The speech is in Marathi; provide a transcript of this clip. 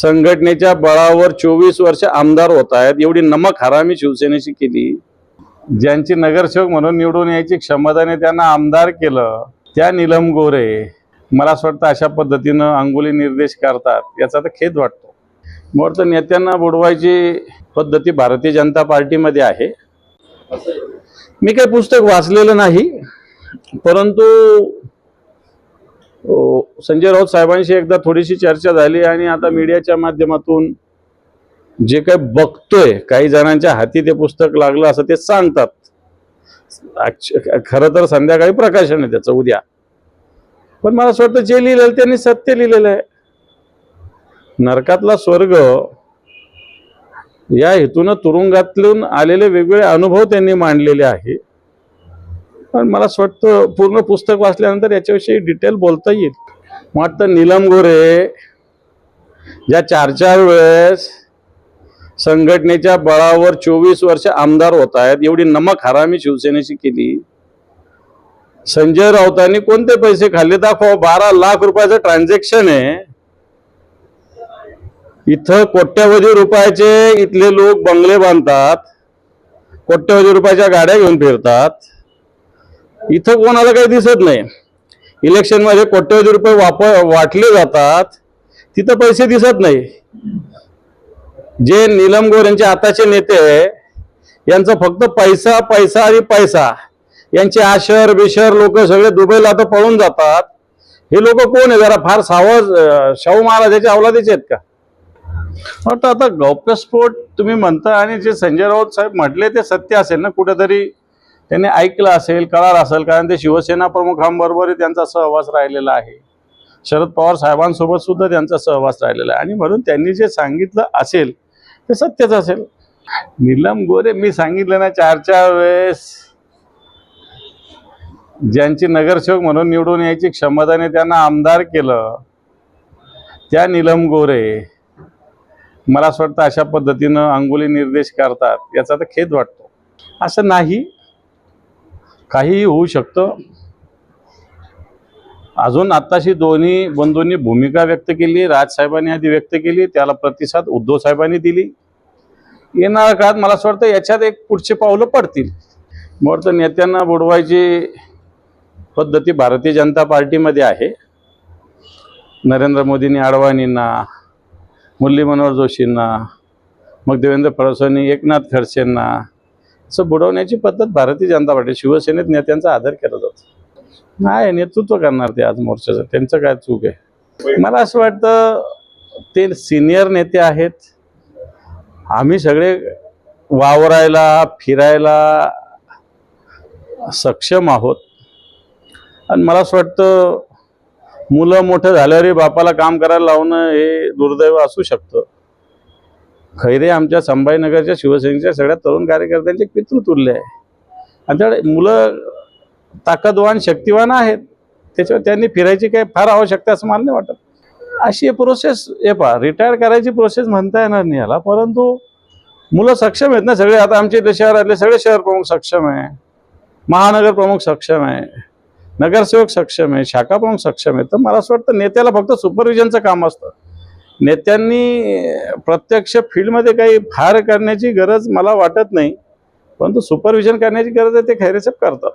संघटनेच्या बळावर चोवीस वर्ष आमदार होत आहेत. एवढी नमक हरामी शिवसेनेशी केली. ज्यांची नगरसेवक म्हणून निवडून यायची क्षमताने त्यांना आमदार केलं त्या निलम गोरे मला असं वाटतं अशा पद्धतीनं अंगुली निर्देश करतात याचा तर खेद वाटतो. मग तर नेत्यांना बुडवायची पद्धती भारतीय जनता पार्टीमध्ये आहे. मी काही पुस्तक वाचलेलं नाही परंतु संजय राऊत साहेबांशी एकदा थोडीशी चर्चा झाली आणि आता मीडियाच्या माध्यमातून जे काही बघतोय काही जणांच्या हाती ते पुस्तक लागलं असं ते सांगतात. खरं तर संध्याकाळी प्रकाशन आहे त्याचं उद्या. पण मला असं वाटतं जे लिहिलेलं त्यांनी सत्य लिहिलेलं आहे. नरकातला स्वर्ग या हेतून तुरुंगातून आलेले वेगवेगळे अनुभव त्यांनी मांडलेले आहे. पण मला असं वाटतं पूर्ण पुस्तक वाचल्यानंतर याच्याविषयी डिटेल बोलता येईल. मग वाटतं नीलम गोरे ज्या चार चार वेळेस संघटनेच्या बळावर चोवीस वर्ष आमदार होत आहेत. एवढी नमक हरामी शिवसेनेची केली. संजय राऊतांनी कोणते पैसे खाल्ले? दाखवा बारा लाख रुपयाचं ट्रान्झॅक्शन आहे. इथं कोट्यवधी रुपयाचे इथले लोक बंगले बांधतात. कोट्यवधी रुपयाच्या गाड्या घेऊन फिरतात. इथं कोणाला काही दिसत नाही. इलेक्शनमध्ये कोट्यवधी रुपये वापर वाटले जातात. तिथं पैसे दिसत नाही. जे नीलम गोर यांचे आताचे नेते आहे, यांचं फक्त पैसा पैसा आणि पैसा. यांचे आशर बिशर लोक सगळे दुबईला आता पळून जातात. हे लोक कोण आहे? जरा फार सावज शाहू महाराजाच्या अवलादीचे आहेत का? वाटतं आता गौप्यस्फोट तुम्ही म्हणता आणि जे संजय राऊत साहेब म्हटले ते सत्य असेल ना कुठेतरी? त्यांनी ऐकलं असेल कळालं असेल कारण ते शिवसेना प्रमुखांबरोबरही त्यांचा सहवास राहिलेला आहे. शरद पवार साहेबांसोबत सुद्धा त्यांचा सहवास राहिलेला आहे. आणि म्हणून त्यांनी जे सांगितलं असेल ते सत्यच असेल. नीलम गोरे मी सांगितलं ना चार चार वेळेस ज्यांची नगरसेवक म्हणून निवडून यायची क्षमताने त्यांना आमदार केलं त्या नीलम गोरे मला असं वाटतं अशा पद्धतीनं अंगुली निर्देश करतात याचा तर खेद वाटतो. असं नाही. काहीही होऊ शकतं. अजून आत्ताशी दोन्ही बंधूंनी भूमिका व्यक्त केली राजसाहेबांनी आधी व्यक्त केली त्याला प्रतिसाद उद्धव साहेबांनी दिली. येणाऱ्या काळात मला असं वाटतं याच्यात एक पुढचे पावलं पडतील. मग तर नेत्यांना बुडवायची पद्धती भारतीय जनता पार्टीमध्ये आहे. नरेंद्र मोदींनी अडवाणींना मुरली मनोहर जोशींना मग देवेंद्र फडणवीसांनी एकनाथ खडसेंना असं बुडवण्याची पद्धत भारतीय जनता पार्टी शिवसेनेत नेत्यांचा आदर केला जातो नाही नेतृत्व करणार ते आज मोर्चाचं? त्यांचं काय चूक आहे? मला असं वाटतं ते सिनियर नेते आहेत. आम्ही सगळे वावरायला फिरायला सक्षम आहोत. आणि मला असं वाटतं मुलं मोठं झाल्यावरही बापाला काम करायला लावणं हे दुर्दैव असू शकतं. खैरे आमच्या संभाजीनगरच्या शिवसेनेच्या सगळ्या तरुण कार्यकर्त्यांचे एक पितृतुल्य आहे. आणि त्यामुळे मुलं ताकदवान शक्तिवान आहेत. त्याच्यावर त्यांनी फिरायची काही फार आवश्यकता असं मला नाही वाटत. अशी प्रोसेस हे पहा रिटायर करायची प्रोसेस म्हणता येणार नाही याला. परंतु मुलं सक्षम आहेत ना सगळे. आता आमच्या इथे शहरातले सगळे शहर प्रमुख सक्षम आहे. महानगर प्रमुख सक्षम आहे. नगरसेवक सक्षम आहे. शाखा प्रमुख सक्षम आहे तर मला असं वाटतं नेत्याला फक्त सुपरविजनचं काम असतं. नेत्यांनी प्रत्यक्ष फील्डमध्ये काही फार करण्याची गरज मला वाटत नाही परंतु सुपरविजन करण्याची गरज आहे ते खैरेसाहेब करतात.